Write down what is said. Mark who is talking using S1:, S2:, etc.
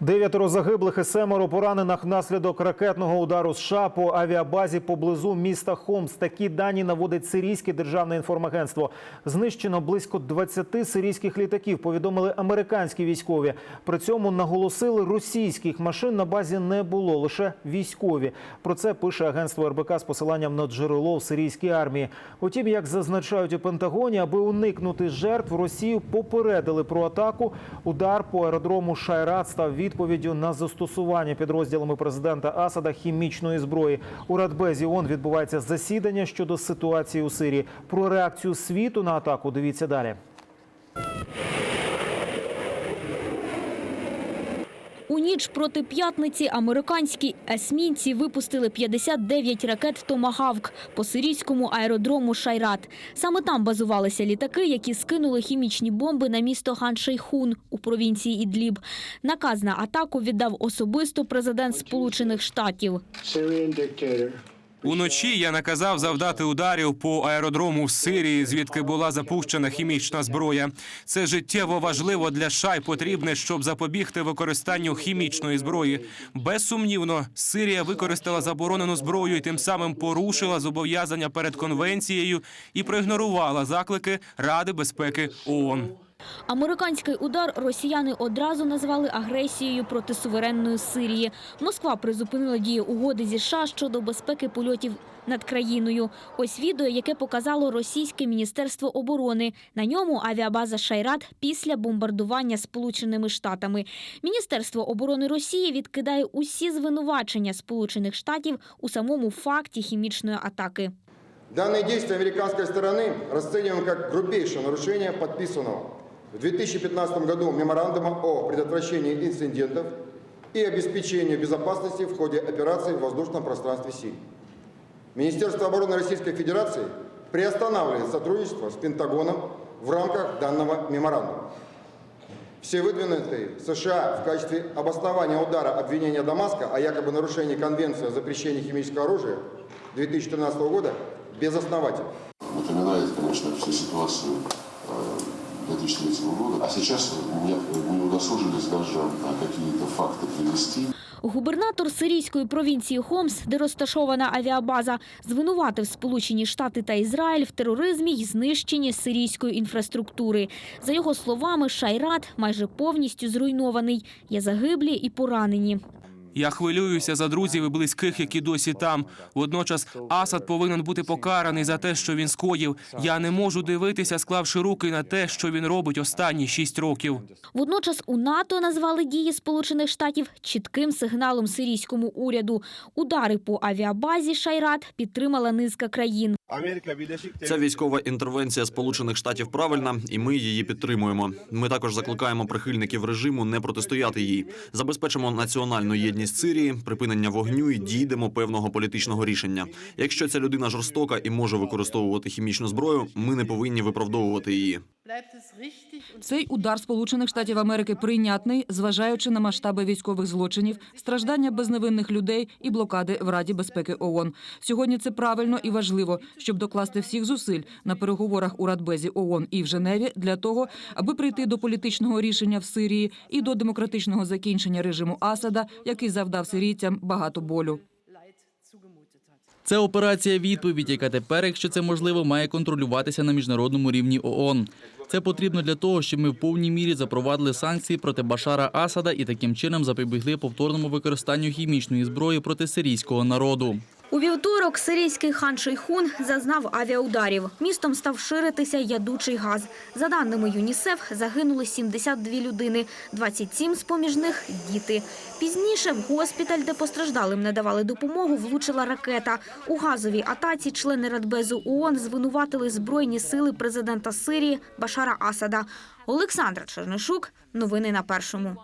S1: Дев'ятеро загиблих і семеро поранених внаслідок ракетного удару США по авіабазі поблизу міста Хомс. Такі дані наводить сирійське державне інформагентство. Знищено близько 20 сирійських літаків. Повідомили американські військові. При цьому наголосили, російських машин на базі не було, лише військові. Про це пише агентство РБК з посиланням на джерело в сирійській армії. Утім, як зазначають у Пентагоні, аби уникнути жертв, Росію попередили про атаку. Удар по аеродрому Шайрат став відповіддю на застосування підрозділами президента Асада хімічної зброї. У Радбезі ООН відбувається засідання щодо ситуації у Сирії. Про реакцію світу на атаку дивіться далі.
S2: У ніч проти п'ятниці американські есмінці випустили 59 ракет «Томагавк» по сирійському аеродрому Шайрат. Саме там базувалися літаки, які скинули хімічні бомби на місто Хан-Шейхун у провінції Ідліб. Наказ на атаку віддав особисто президент Сполучених Штатів.
S3: Уночі я наказав завдати ударів по аеродрому в Сирії, звідки була запущена хімічна зброя. Це життєво важливо для США і потрібне, щоб запобігти використанню хімічної зброї. Безсумнівно, Сирія використала заборонену зброю і тим самим порушила зобов'язання перед конвенцією і проігнорувала заклики Ради безпеки ООН.
S2: Американський удар росіяни одразу назвали агресією проти суверенної Сирії. Москва призупинила дію угоди зі США щодо безпеки польотів над країною. Ось відео, яке показало російське міністерство оборони. На ньому авіабаза Шайрат після бомбардування Сполученими Штатами. Міністерство оборони Росії відкидає усі звинувачення Сполучених Штатів у самому факті хімічної атаки.
S4: Данные действия американской стороны расцениваем как грубейшее нарушение подписанного в 2015 году меморандума о предотвращении инцидентов и обеспечении безопасности в ходе операций в воздушном пространстве Сирии. Министерство обороны Российской Федерации приостанавливает сотрудничество с Пентагоном в рамках данного меморандума. Все выдвинутые США в качестве обоснования удара обвинения Дамаска о якобы нарушении Конвенции о запрещении химического оружия 2013 года безосновательны.
S5: напоминает, конечно, всю ситуацию э, 2003 года. А сейчас не, удосужились даже какие-то факты привести.
S2: Губернатор сирійської провінції Хомс, де розташована авіабаза, звинуватив Сполучені Штати та Ізраїль в тероризмі й знищенні сирійської інфраструктури. За його словами, Шайрат майже повністю зруйнований. Є загиблі і поранені.
S3: Я хвилююся за друзів і близьких, які досі там. Водночас Асад повинен бути покараний за те, що він скоїв. Я не можу дивитися, склавши руки на те, що він робить останні шість років.
S2: Водночас у НАТО назвали дії Сполучених Штатів чітким сигналом сирійському уряду. Удари по авіабазі Шайрат підтримала низка країн.
S6: Ця військова інтервенція Сполучених Штатів правильна, і ми її підтримуємо. Ми також закликаємо прихильників режиму не протистояти їй. Забезпечимо національну єдність Сирії, припинення вогню і дійдемо певного політичного рішення. Якщо ця людина жорстока і може використовувати хімічну зброю, ми не повинні виправдовувати її.
S7: Цей удар Сполучених Штатів Америки прийнятний, зважаючи на масштаби військових злочинів, страждання безневинних людей і блокади в Раді безпеки ООН. Сьогодні це правильно і важливо, щоб докласти всіх зусиль на переговорах у Радбезі ООН і в Женеві для того, аби прийти до політичного рішення в Сирії і до демократичного закінчення режиму Асада, який завдав сирійцям багато болю.
S8: Це операція відповідь, яка тепер, якщо це можливо, має контролюватися на міжнародному рівні ООН. Це потрібно для того, щоб ми в повній мірі запровадили санкції проти Башара Асада і таким чином запобігли повторному використанню хімічної зброї проти сирійського народу.
S2: У вівторок сирійський хан Шейхун зазнав авіаударів. Містом став ширитися ядучий газ. За даними ЮНІСЕФ, загинули 72 людини, 27 з-поміж них – діти. Пізніше в госпіталь, де постраждалим не давали допомогу, влучила ракета. У газовій атаці члени Радбезу ООН звинуватили збройні сили президента Сирії Башара Асада. Олександра Чернишук. Новини на першому.